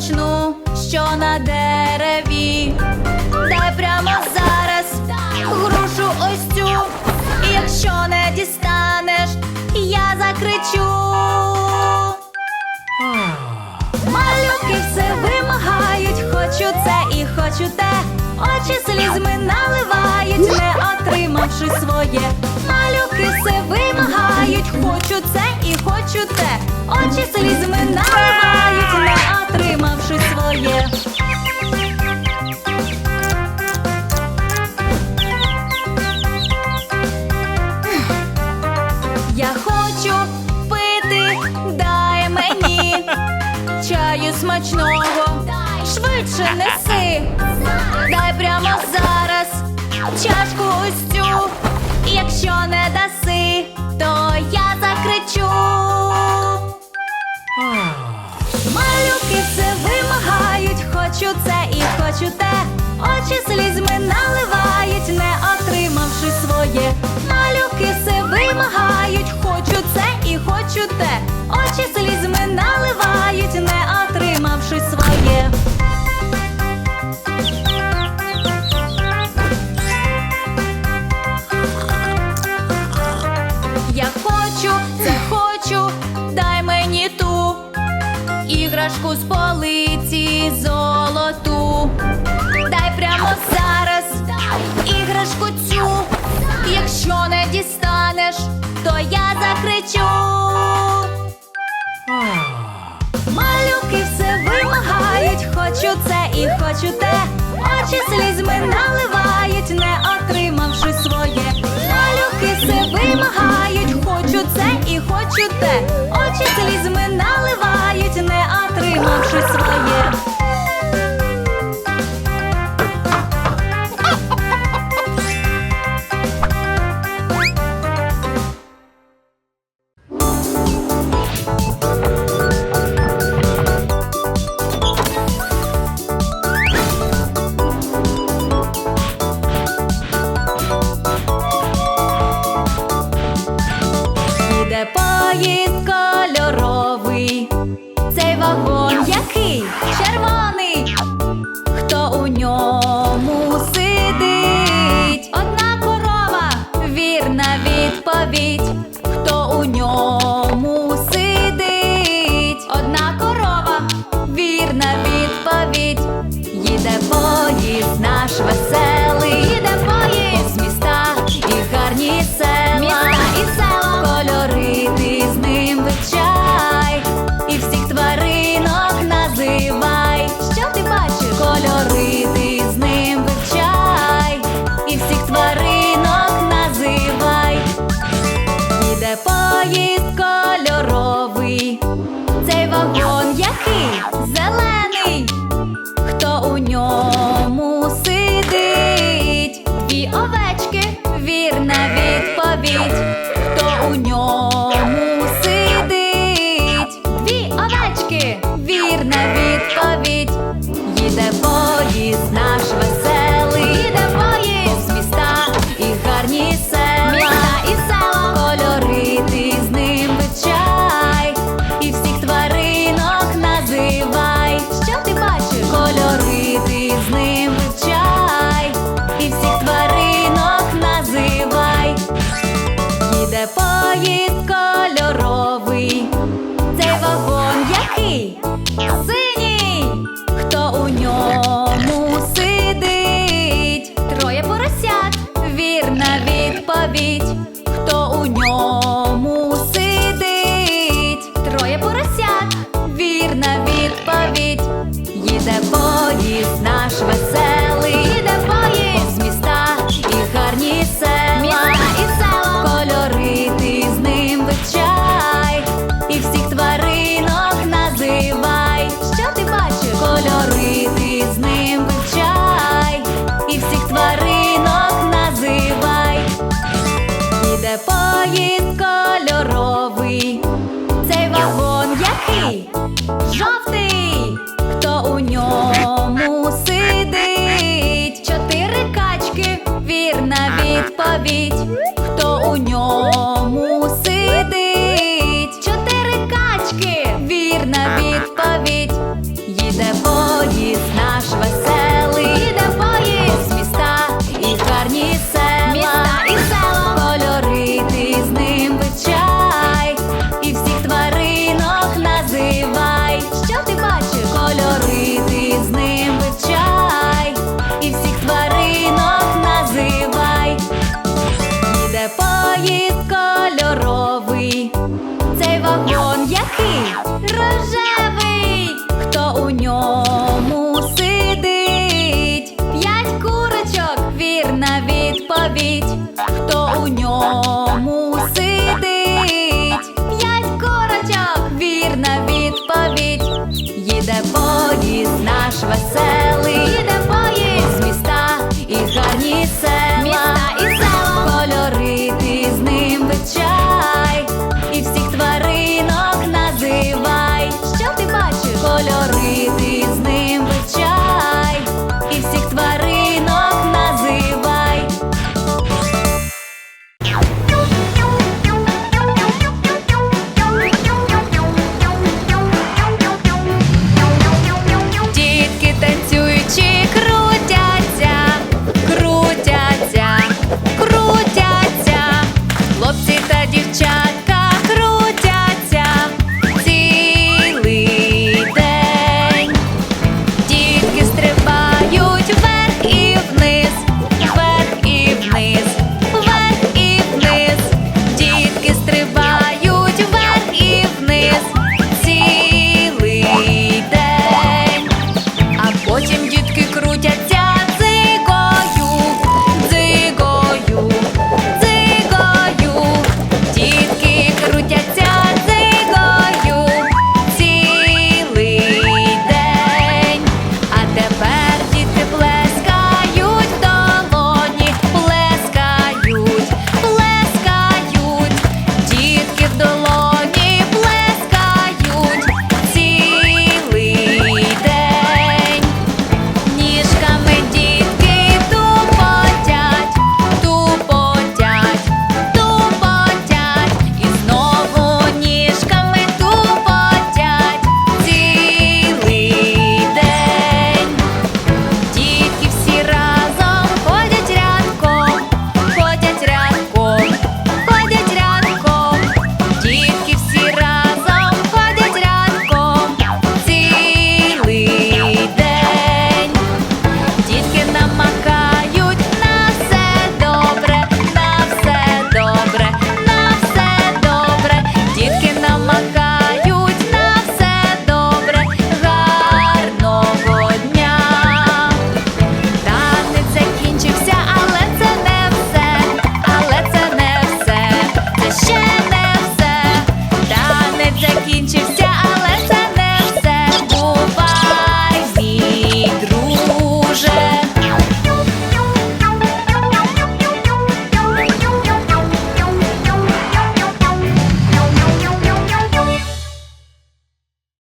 почну, що на дереві, Дай прямо зараз грушу ось цю, І якщо не дістанеш, я закричу. Малюки все вимагають, хочу це і хочу те. Очі слізми наливають, не отримавши своє. Малюки все вимагають, хочу це і хочу те. Очі слізми наливають. Бажаю смачного. Швидше неси. Дай прямо зараз чашку ось. Якщо не даси, то я закричу. Малюки все вимагають, хочу це і хочу те. Очі слізьми наливають, не отримавши своє. Малюки все вимагають, хочу це і хочу те. Очі слізьми кричу. Малюки все вимагають, хочу це і хочу те. Очі слізьми наливають, не отримавши своє. Малюки все вимагають, хочу це і хочу те. Очі слізьми наливають, не отримавши своє. jest yeah. yeah. Дракон який рожевий, хто у ньому сидить? П'ять курочок, вірна відповідь, хто у ньому сидить? П'ять курочок, вірна відповідь, їде поїзд наш веселий.